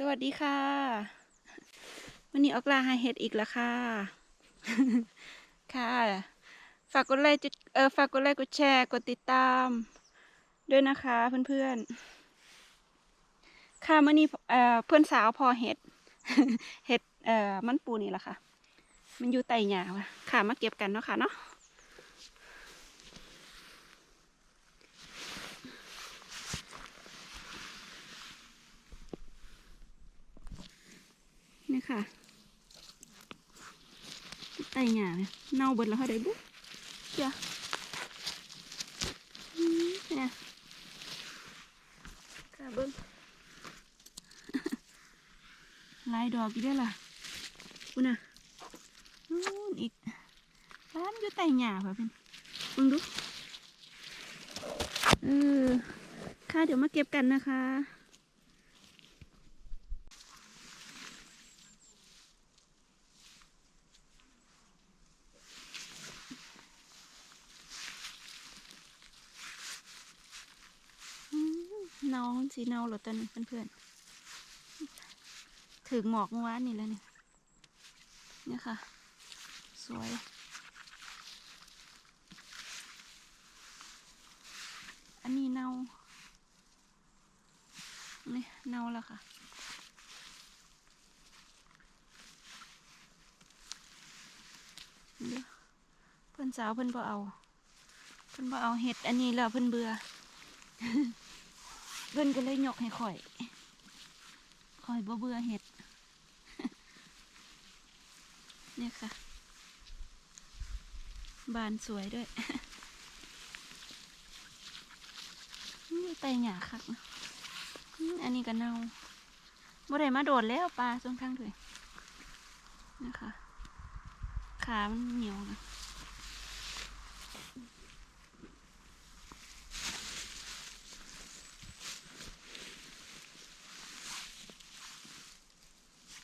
สวัสดีค่ะ วันนี้ออกลาหาเห็ดอีกแล้วค่ะ ค่ะ ฝากกดไลค์จุดเออฝากกดไลค์กดแชร์กดติดตาม ด้วยนะคะเพื่อนๆ ค่ะมื่อนี้เอ่อเพื่อนสาวพอเห็ด เห็ดเอ่อมันปูนี่แหละค่ะ มันอยู่ไต่หญ้าวะค่ะมาเก็บกันเนาะค่ะเนาะ นี่ค่ะไต่หญ้าเนี่ยเน่าเบิดแล้วค่ะได้บุ๊เจ้าอืมเนี่ยค่ะเบิ้งลายดอกอีกด้วยล่ะคุณน่ะนู่นอีกร้านอยู่ไต่หญ้าค่ะเพื่อนเบิ่งดูเออค่ะเดี๋ยวมาเก็บกันนะคะ อืมเนา สีเนาเหรอตอนนี้เพื่อนๆถึงหมอกเมื่อวานนี่แล้วเนี่ยเนี่ยค่ะ สวยอันนี้เนานี่เนาแล้วค่ะเดี๋ยวเพื่อนสาวเพื่อนบ่เอา เพื่อนบ่เอาเห็ดอันนี้แล้วเพื่อนเบื่อ เพิ่นก็เลยยกให้ข่อยข่อยบ่เบื่อเห็ดเนี่ยค่ะ บานสวยด้วยนี่ไตหยาคักนะอันนี้ก็เน่าบ่ได้มาโดดแล้วปลาส่งทางเลยนะคะ ขามันเหนียวนะ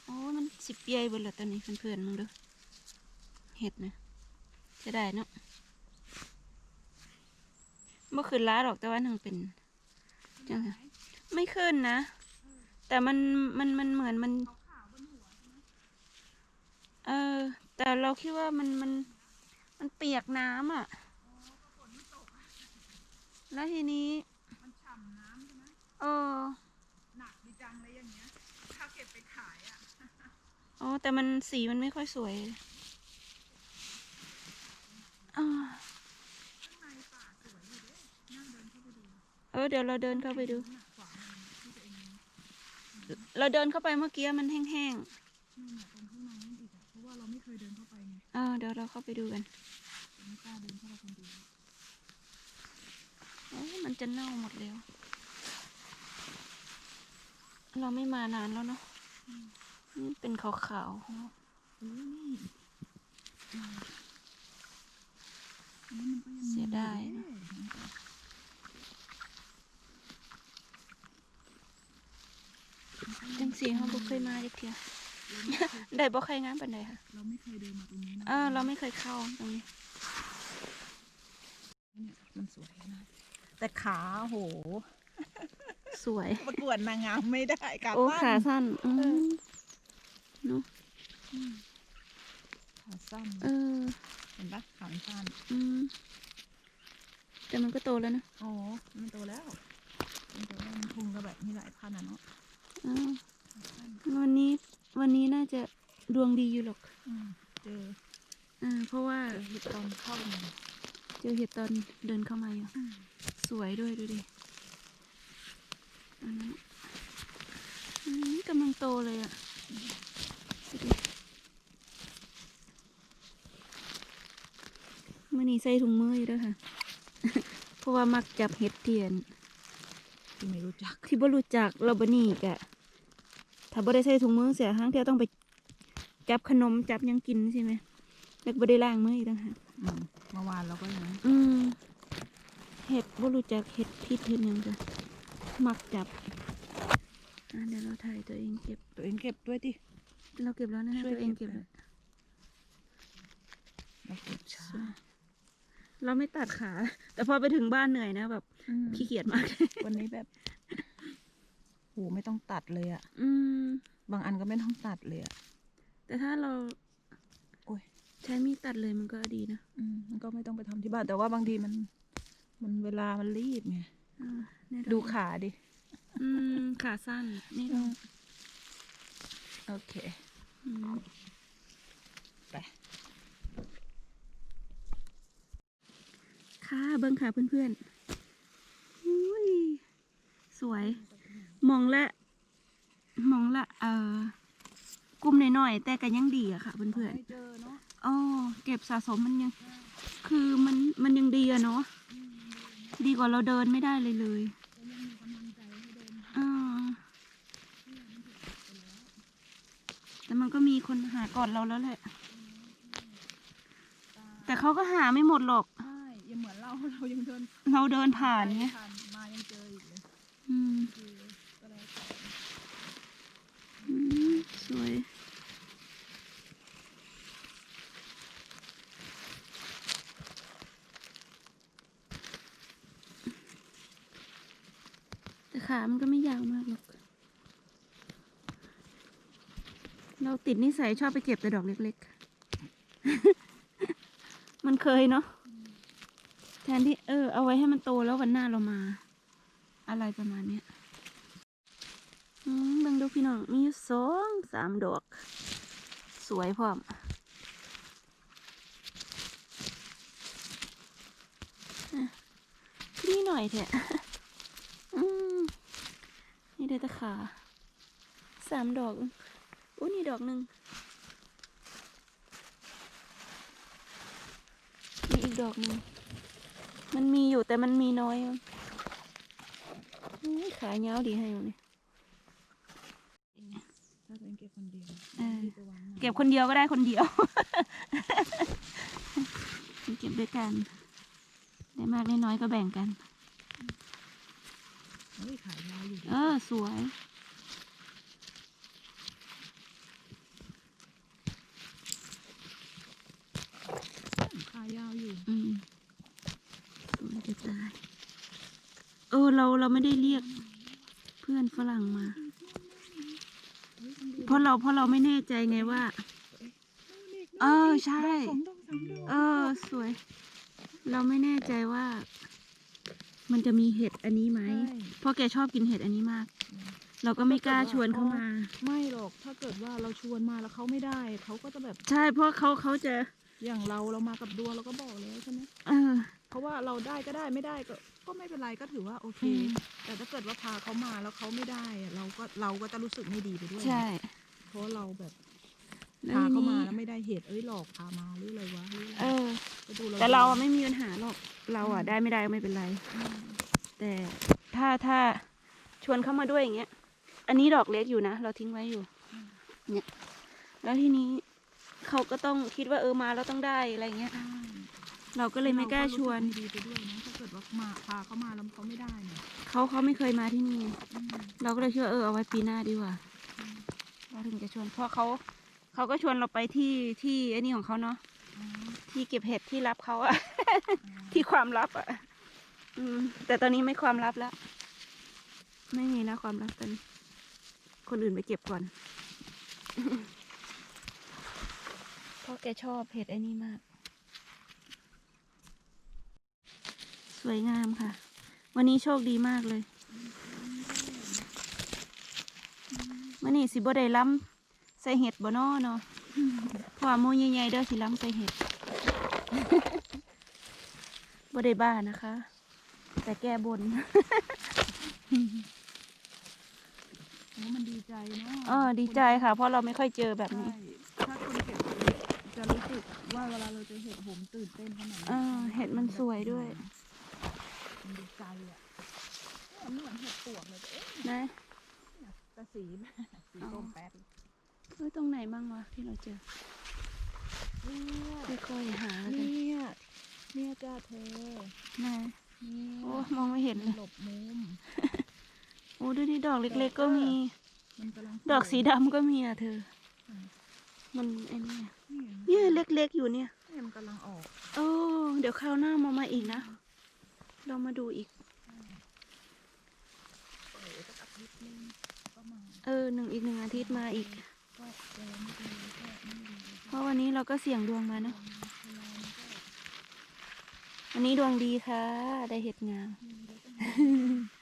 โอ้ยมัน สิเปียเบิดแล้วตอนนี้เพื่อนๆมึงดูเห็ดนะจะได้เนาะเมื่อคืนล้าหรอกแต่ว่านังเป็นจังค่ะไม่ขึ้นนะ แต่มันมันมันเหมือนมัน เออ แต่เราคิดว่ามันมัน มันเปียกน้ำอะแล้วทีนี้มันฉ่ำน้ำใช่ไหมเออ หนักดีจังเลยอย่างเงี้ย ถ้าเก็บไปขายอะ อ๋อ แต่มันสีมันไม่ค่อยสวยเออเดี๋ยวเราเดินเข้าไปดู เราเดินเข้าไปเมื่อกี้มันแห้งนู่นน่ะตรงข้างในนั่นอีกอะเพราะว่าเราไม่เคยเดินเข้าไปไงๆเออเดี๋ยวเราเข้าไปดูกันเราไม่กล้าเดินเข้าไปคนเดียวโอ้มันจะเน่าหมดแล้ว เราไม่มานานแล้วเนาะ เป็นขาวเออนี่อืมอันนี้มันก็ยังๆเสียดายมีเนอะเด้จังสีเขาบ่เคยมาเด็กเทียได้บ่ใครงามปานใดค่ะ เราไม่เคยเดินมาตรงนี้นะเออเราไม่เคยเข้าตรงนี้เนี่ยมันสวยนะ แต่ขาโห สวย ประกวดนางงามไม่ได้กลับโอ้บ้านขาสั้นอืม เนาะขาสั้นเออ เห็นปะขามันสั้นอืมแต่มันก็โตแล้วนะโอ้มันโตแล้วมันโตแล้วมันพุงก็แบบมีหลายพันธุ์อะเนาะเออวันนี้วันนี้น่าจะดวงดีอยู่หรอกอืมเจออ่าเพราะว่าเจอเห็ดตอนเข้ามาเจอเห็ดตอนเดินเข้ามาอยู่สวยด้วยดูดิอันนั้นอันนี้กำลังโตเลยอะ่ะดูดิมื่อนี้ใส่ถุงมืออยู่ด้วยค่ะ เพราะว่ามักจับเห็ดเทียน ที่ไม่รู้จัก ที่บ่รู้จักเราบนี่กะ ถ้าบ่ได้ใส่ถุงมือเสียห้างเที่ยวต้องไปจับขนมจับหยังกินใช่ไหมแล้วก็บ่ได้ล้างมืออีกต่างหากอืมเมื่อวานเราก็อย่างนั้นอืมเห็ดบ่รู้จักเห็ดพิษเห็ดหยังจ้ะมักจับ อะเดี๋ยวเราถ่ายตัวเองเก็บ ตัวเองเก็บด้วยดิ เราเก็บแล้วนะฮะช่วยตัวเองเก็เก็บบหน่แล้วอยเราเก็บช้าเราไม่ตัดขา แต่พอไปถึงบ้านเหนื่อยนะแบบอืมขี้เกียจมาก วันนี้แบบโหไม่ต้องตัดเลยอะอืม บางอันก็ไม่ต้องตัดเลยอะแต่ถ้าเราโอ้ยใช้มีดตัดเลยมันก็ดีนะอืมมันก็ไม่ต้องไปทำที่บ้านแต่ว่าบางทีมัน มันเวลามันรีบไงอ่าเนี่ยดูขาดิ อืมขาสั้น นี่อืมโอเคอืมไปค่ะเบิ้งค่ะเพื่อนๆอุ้ยสวย มองละ มองละเอ่อกลุ่มหน่อยๆแต่ก็ยังดีอะค่ะ เพื่อนไม่เจอเนาะๆอ๋อเก็บสะสมมันยัง คือมันมันยังดีอะเนาะ ดีกว่าเราเดินไม่ได้เลยเลยอ่า แต่มันก็มีคนหาก่อนเราแล้วแหละ แต่เขาก็หาไม่หมดหรอก ใช่ยังเหมือนเราเรายังเดินเราเดินผ่านไงผ่านมายังเจออีกเลยอืมคือก็แล้วแต่อืมสวย แต่ขามันก็ไม่ยาวมากหรอก เรา ติดนิสัยชอบไปเก็บแต่ดอกเล็กๆ มันเคยเนาะ แทนที่เออ เอาไว้ให้มันโตแล้ววันหน้าเรามา อะไรประมาณเนี้ยบังดูพี่น้อง มีสองสามดอก สวยพร้อมนี่หน่อยเถอะนี่ได้แตะขาสามดอก อ้นี่ดอกหนึ่งมีอีกดอกหนึ่งมันมีอยู่แต่มันมีน้อยมั้งอุ้ยขาเงาวดีให้อยู่นี่ถ้าตัวเองเก็บคนเดียวเออรีบไปวางหน่อยเก็บคนเดียวก็ได้คนเดียว เก็บด้วยกัน ได้มากได้น้อยก็แบ่งกันเฮ้ยขายยาวอยู่ดิเออ สวย ขายยาวอยู่ อืมสวยจะตาย เออเราเราไม่ได้เรียกเพื่อนฝรั่งมา เพราะเราเพราะเราไม่แน่ใจไงว่า เออใช่สองดอกสามดอกเออ สวย เราไม่แน่ใจว่า มันจะมีเห็ดอันนี้ไหมใช่เพราะแกชอบกินเห็ดอันนี้มาก เราก็ไม่กล้าชวนเขามา ไม่หรอกถ้าเกิดว่าเราชวนมาแล้วเขาไม่ได้เขาก็จะแบบ ใช่เพราะเขาเขาจะ อย่างเราเรามากับดวงเราก็บอกแล้วใช่ไหมเออเพราะว่าเราได้ก็ได้ไม่ได้ก็ ก็ไม่เป็นไรก็ถือว่าโอเค อืม แต่ถ้าเกิดว่าพาเขามาแล้วเขาไม่ได้อะเราก็เราก็จะรู้สึกไม่ดีไปด้วยใช่เพราะเราแบบแล้วพาทีเขานี้มาแล้วไม่ได้เหตุเอ้ยหลอกพามาหรืออะไรวะหรืออะไรเออ ก็ดูแต่เราอะไม่มีปัญหาหรอก เราอะได้ไม่ได้ก็ไม่เป็นไร อืมแต่ถ้าถ้าชวนเขามาด้วยอย่างเงี้ย อันนี้ดอกเล็กอยู่นะ เราทิ้งไว้อยู่ เนี่ย แล้วทีนี้ เขาก็ต้องคิดว่าเออมาแล้วต้องได้อะไรเงี้ยใช่เราก็เลยไม่กล้าชวนเราก็รู้สึกไม่ดีไปด้วยนะถ้าเกิดว่ามาพาเขามาแล้วเขาไม่ได้เนี่ยเขาเขาไม่เคยมาที่นี่อืมเราก็เลยคิดว่าเออเอาไว้ปีหน้าดีกว่าเราถึงจะชวนเพราะเขาเขาก็ชวนเราไปที่ที่ไอ้นี่ของเขาเนาะอ๋อที่เก็บเห็ดที่รับเขาอะที่ความลับอะอืม แต่ตอนนี้ไม่ความลับแล้ว ไม่มีแล้วความลับตอนนี้คนอื่นไปเก็บก่อน เพราะแกชอบเห็ดไอ้นี่มาก สวยงามค่ะ วันนี้โชคดีมากเลยวันนี้สิบ่ได้ล้ำใส่เห็ดบ่นอเนาะเพราะว่าหมูใหญ่ๆเด้อสิล้ำใส่เห็ดบ่ได้บ้านะคะ แต่แก้บนโอ้มันดีใจเนาะเออดีใจค่ะ เพราะเราไม่ค่อยเจอแบบใช่นี้ถ้าคนเก็บ จะรู้สึกว่าเวลาเราเจะเห็ดโหมตื่นเต้นขนาดไหนเออเห็ดมันสวยด้วยมันดีใจอะมันเหมือนเห็ดปวกเลยแต่เอ๊ะนะแต่สีสีส้มแป๊ดเอ้ยตรงไหนบ้างวะที่เราเจอเนี่ยค่อยๆหาแล้วกันเนี่ยเนี่ยจ้าเธอนะเนี่ยโอ้มองไม่เห็นเลยหลบมุมโอ้ดูดิดอกเล็ก ๆ ก็มีมันกำลังดอกสีดำก็มีอะเธอ มันไอ้นี่ เนี่ยเนี่ยเล็กๆอยู่เนี่ยเนี่ยมันกำลังออกโอ้เดี๋ยวคราวหน้ามามาอีกนะ เรามาดูอีก เออสักอาทิตย์นึงเออหนึ่งอีกหนึ่งอาทิตย์มาอีก ก็เจอไม่เจอก็ไม่รู้เพราะวันนี้เราก็เสี่ยงดวงมาเนาะวันนี้ดวงดีค่ะ ได้เห็ดงามอั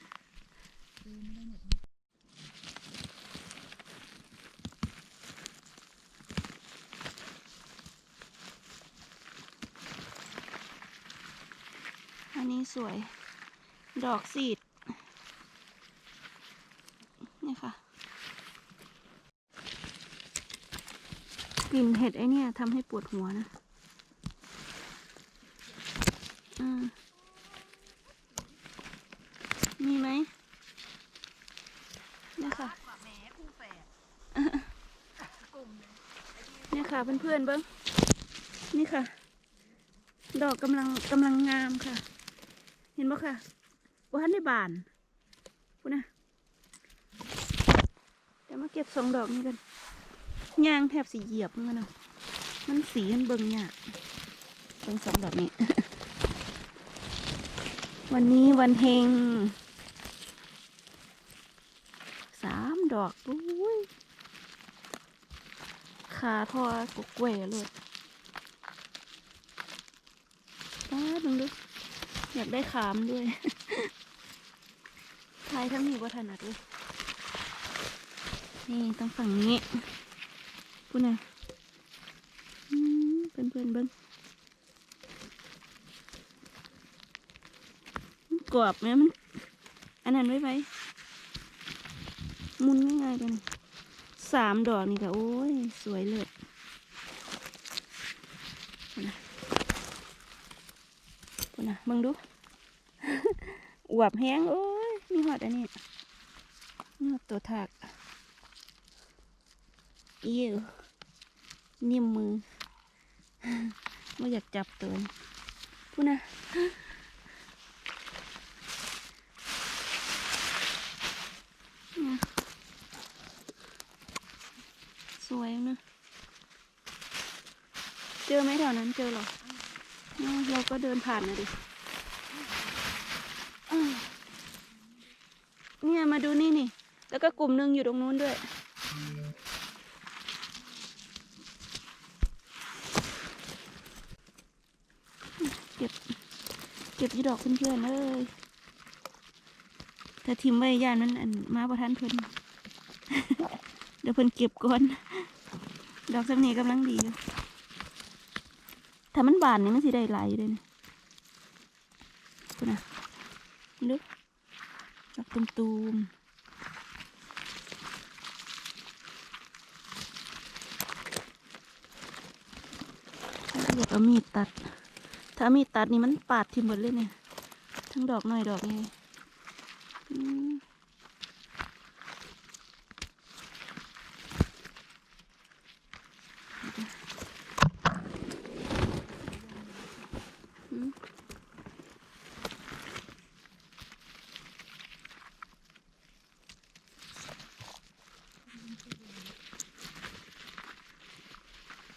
นี้สวย ดอกสีดนี่ค่ะ กลิ่นเห็ดไอเนี่ยทำให้ปวดหัวนะมีไหมเนี่ยค่ะเนี่ยค่ะเพื่อนๆเบิ้งนี่ค่ะ ดอกกำลังกำลังงามค่ะ ห็นบ่ค่ะว่าทันได้บานพูนะเดี๋ยวมาเก็บสองดอกนี้กันยางแทบสีเหยียบเหมือนกันเนาะมันสีมันเบิ่งเนี่ยากเบิ่งสองดอกนี้ วันนี้วันเฮงสามดอกอุ้ยขาทอกกแหวเลยป้าดึงดู อยากได้ขามด้วยทายทั้งนี้ว่าถนัดเลยนี่ต้องฝั่งนี้พูดนะเพื่อนเพื่อนเบิ้งมันกรอบไหมมัน อันนั้นไว้ไว้มุนง่ายๆเลยนสามดอกนี่ค่ะโอ้ย สวยเลยนะพูด นะมึงดู อวบแห้งโอ้ย มีหอดอันนี้นี่หอดตัวถากอิวนิ่มมือไม่อยากจับตัวพูดนะสวยนะเจอไหมแถวนั้นเจอหรอ เราก็เดินผ่านนะดิเนี่ยมาดูนี่นี่ แล้วก็กลุ่มหนึ่งอยู่ตรงนู้นด้วย เก็บ เก็บยี่ดอกเพื่อนๆเลยถ้าทิมไว้ย่านมันอันมาประทันเพิ่นเดี๋ยวเพิ่นเก็บก่อน ดอกสำนีกำลังดีอยู่ ถ้ามันบานนี่มันสิได้หลายเลยนะคุณนะลึกดอกตุมตูมๆอยากเอามีดตัด ถ้ามีดตัดนี่มันปาดทิ่มหมดเลยเนี่ย ทั้งดอกหน้อยดอกใหญ่อืม อืม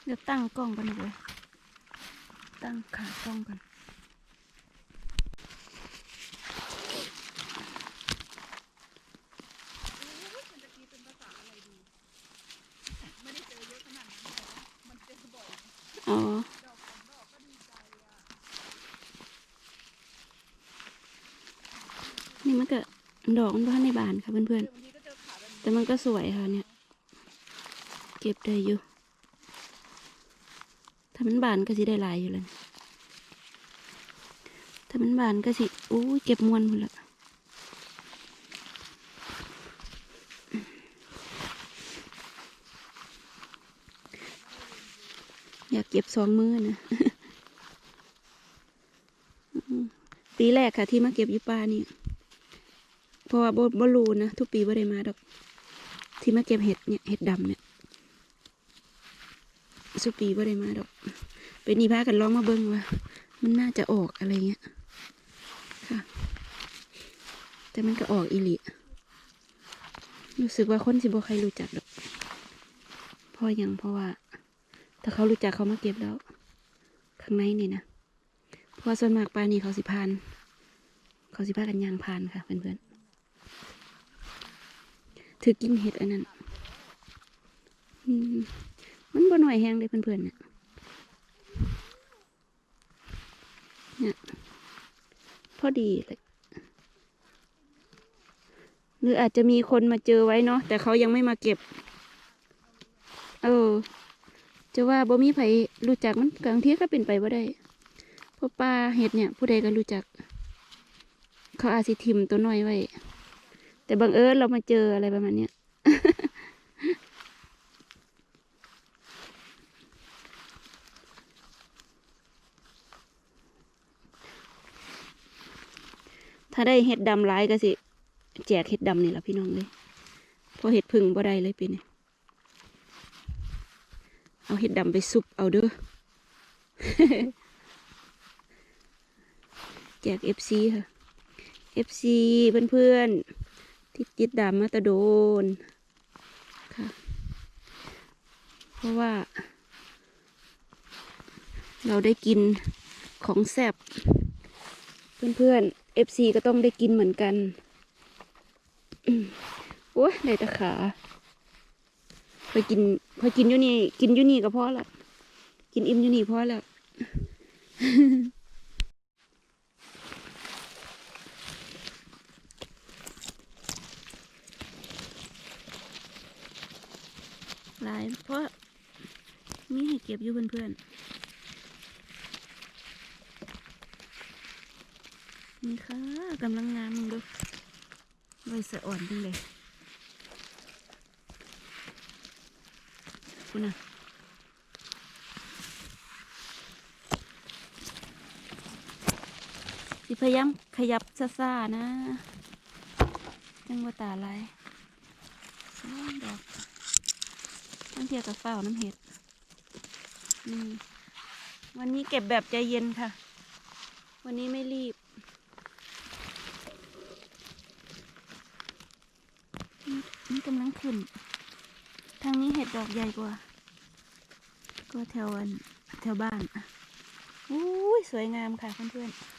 เดี๋ยว ตั้งกล้องกันเลยตั้งขากล้องกันอ๋อนี่มันก็ดอกมันบ้านในบานค่ะเพื่อนๆ แต่มันก็สวยค่ะเนี่ย เก็บได้อยู่ มันบานก็สิได้หลายอยู่เลยถ้ามันบานก็สิอู้ยเก็บมวนหมดละอยากเก็บสองมือนะปีแรกค่ะที่มาเก็บอยู่ป่านี่เพราะว่าบ่บ่รู้นะ ทุกปีบ่ได้มาดอก ที่มาเก็บเห็ดเนี่ยเห็ดดำเนี่ย สุปีบ่ได้มาดอก เป็นนี่พากันลองมาเบิ่งว่า มันน่าจะออกอะไรเงี้ยค่ะ แต่มันก็ออกอีหลีรู้สึกว่าคนสิบใครรู้จักดอกพราะหยังเพราะว่า ถ้าเขารู้จักเขามาเก็บแล้ว ข้างในนี่นะเพราะว่าส่วนมากปลานี่เขาสิพาน เขาสิพากันยางพานค่ะเพื่อนๆถือกินเห็ดอันนั้น อืม มันบ่หน่อยแห้งเลยเพื่อนๆเนี่ยเนี่ยพอดีเลยหรืออาจจะมีคนมาเจอไว้เนาะแต่เขายังไม่มาเก็บ เออ จะว่าบ่มีไผรู้จักมันบางทีก็เป็นไปบ่าได้เพราะปลาเห็ดเนี่ย ผู้ใดก็รู้จัก เขาอาจสิทิมตัวน้อยไว้แต่บังเอิญเรามาเจออะไรประมาณเนี้ย ถ้าได้เห็ดดำร้ายก็สิ แจกเห็ดดำนี่แหละพี่น้องเลยพราะเห็ดพึ่งบ่ได้เลยปีนี้เอาเห็ดดำไปซุปเอาเด้อแจกเอฟซีค่ะเอฟซีเพื่อนๆ ที่จิตดำมาตะโดนค่ะ เพราะว่า เราได้กินของแซ่บเพื่อนๆ เอฟซีก็ต้องได้กินเหมือนกันโอ้ยได้ต่ขาไปกินพอกินอยู่นี่ กินอยู่นี่ก็พอละกินอิ่มอยู่นี่พอแล้วหลายเพราะมีให้เก็บอยู่เพื่อนๆ นี่ค่ะกำลังงามมึงดูใบสะอ่อนจังเลยคุณน่ะสิพยายามขยับซ่าๆนะจังว่าตาลายสองดอกน้ำเทียกับเฝ้าน้ำเห็ดนี่วันนี้เก็บแบบใจเย็นค่ะ วันนี้ไม่รีบ นี่นี่กำลัง ขึ้น ทางนี้เห็ดดอกใหญ่กว่า ก็แถวอันแถวบ้านอุ้ยสวยงามค่ะเพื่อนๆ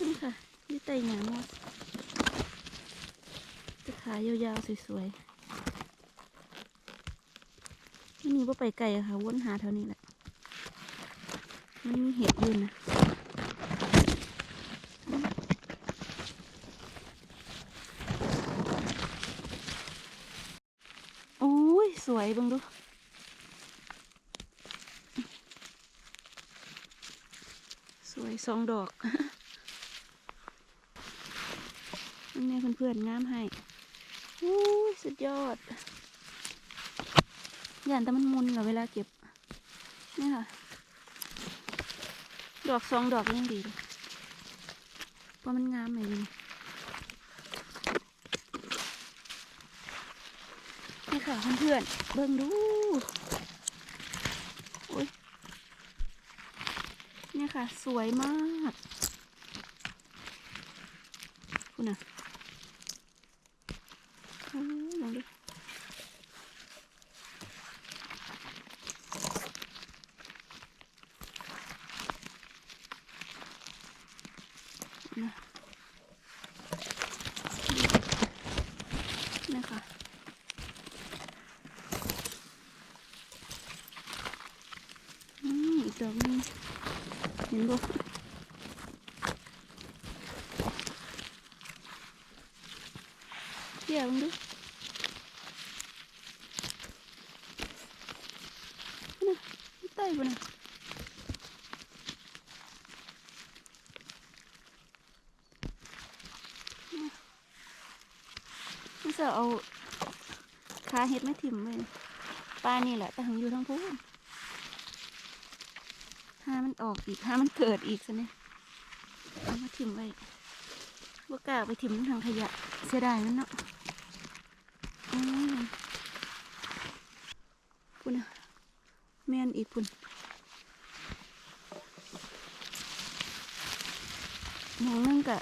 นี่ค่ะนี่ไต่หงามดจะขายาวๆ สวยๆที่ นี่ว่าไปไกลอะค่ะวนหาแถวนี้แหละมันมีเห็ดยู่นะโอ้ย สวยบังดูสวยสองดอกนนี้เพื่อนๆงามให้โอ้ยสุดยอด ย่านแต่มันมุนเหรอเวลาเก็บ นี่ค่ะ ดอกสองดอกยังดีเพราะมันงามเลยนี่ค่ะเพื่อนๆเบิ่งดูโอ้ยนี่ค่ะ สวยมากคุณน่ะโอ้ยลองดู นะนะคะอืมอีกดอกนึงเห็นบ่เดี๋ยวมึงดูน่ะนี่ใต้บ่น่ะน่ะมันจะเอาขาเห็ดไม่ ถิ่มเลยปลานี่แหละแต่หังอยู่ทั้งพูนห้ามันออกอีกห้ามันเกิดอีกซะเนี่ยเอามาถิ่มไว้บ่กล้าไปถิ่มทางขยะ เสียดายมันเนาะพุ่นะแม่นอีกพุ่นมองนึงกะ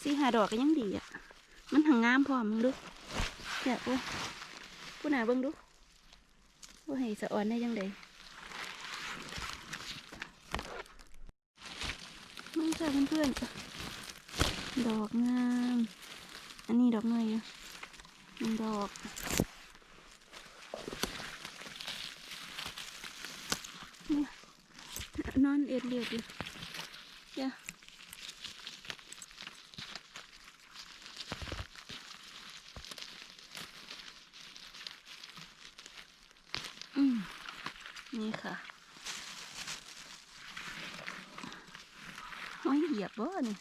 สีหาดอกก็ยังดีอะ มันหังงามพอมมึงดู เนี่ยโอ้ผู้หนาเบิ่งดูว่าให้สะอ่อนได้ยังไงมึงจ้าเพื่อนๆดอกงามอันนี้ดอกเงยอะดอกนี่นอนเอ็ดเลียดอยู่เจ้ามนี่ค่ะห้อยเหยียบบ่นี่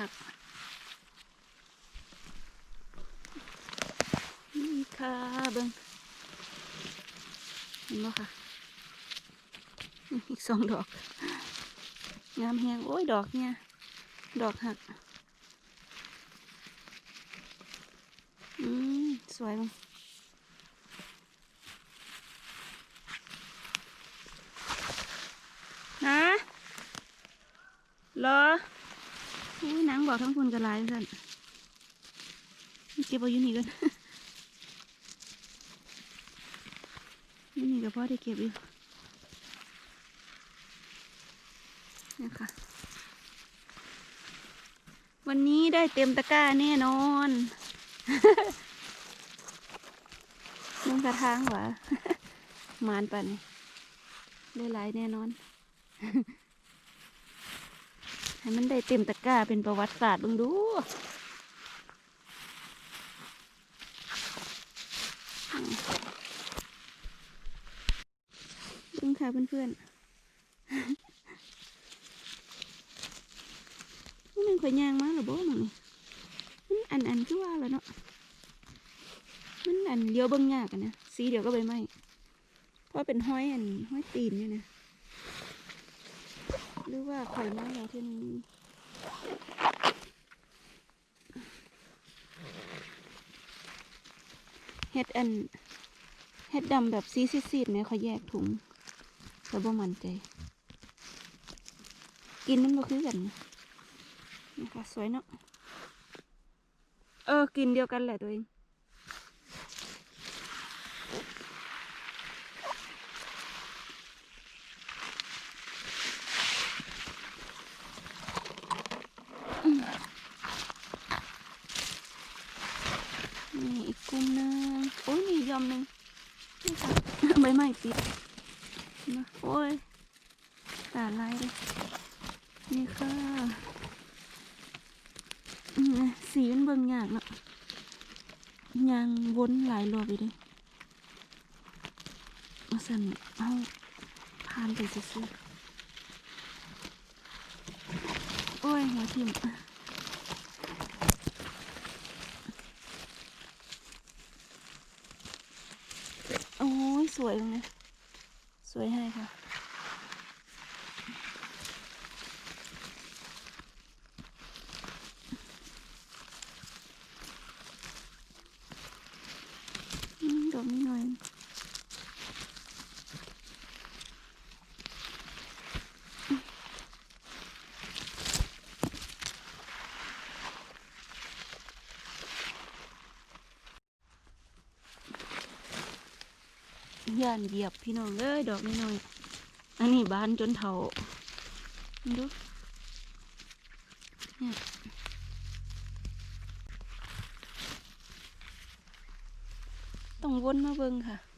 เป็นหักหักๆนี่ค่ะเบิ้งเห็นบ่ค่ะอีกสองดอก งามแหงโอ้ย ดอกเนี่ย ดอกหัก อืม สวยมั้งนะเหรอ อ้ยนางบอกทั้งคุณกระไรสั่นเก็บเอาอยู่นี่กันอยู่นี่กับพ่อได้เก็บอยู่นี่ค่ะ วันนี้ได้เต็มตะกร้าแน่นอนมึงกระทางหวะมานป่ะนี่ได้หลายแน่นอน ให้มันได้เต็มตะกร้าเป็นประวัติศาสตร์เบิ่งดูเบิ่งค่ะเพื่อนๆนี่มันข่อยยางมาหรือบ่มึงนี่มันอันอันคือว่าแล้วเนาะ มันอันเดียวเบิ่งยากนะ สีเดียวก็ใบไม้เพราะเป็นห้อยอันห้อยตีนเนี่ยนะ หรือว่าข่อยมาแล้วเที่นึงเฮ็ดอันเฮ็ดดำแบบซีซีดๆไหมเขาแยกถุงแต่บ่มันใจ กินมันบ่คือกันนนะคะสวยเนาะเออ กินเดียวกันแหละตัวเอง นี่อีกกลุ่มหนึงโอ้ยนี่ยอมหนึ่งนี่ค่ะ ใบ ไม้ปิดนะโอ้ยตาลายเลยนี่ค่ะอืมสีมันเบิ่งยากเนาะยางวนหลายรอบอยู่เลยมาสั่นเอาผ่านไปซื้อโอ้ยหัวทิ่ม โอ้ย สวยเลยสวยให้ค่ะ อืมดอกนี้หน่อย ย่านเหยียบพี่น้องเอ้ยดอกน้อยๆอันนี้บานจนเถาดูเนี่ยต้องวนมาเบิ่งค่ะ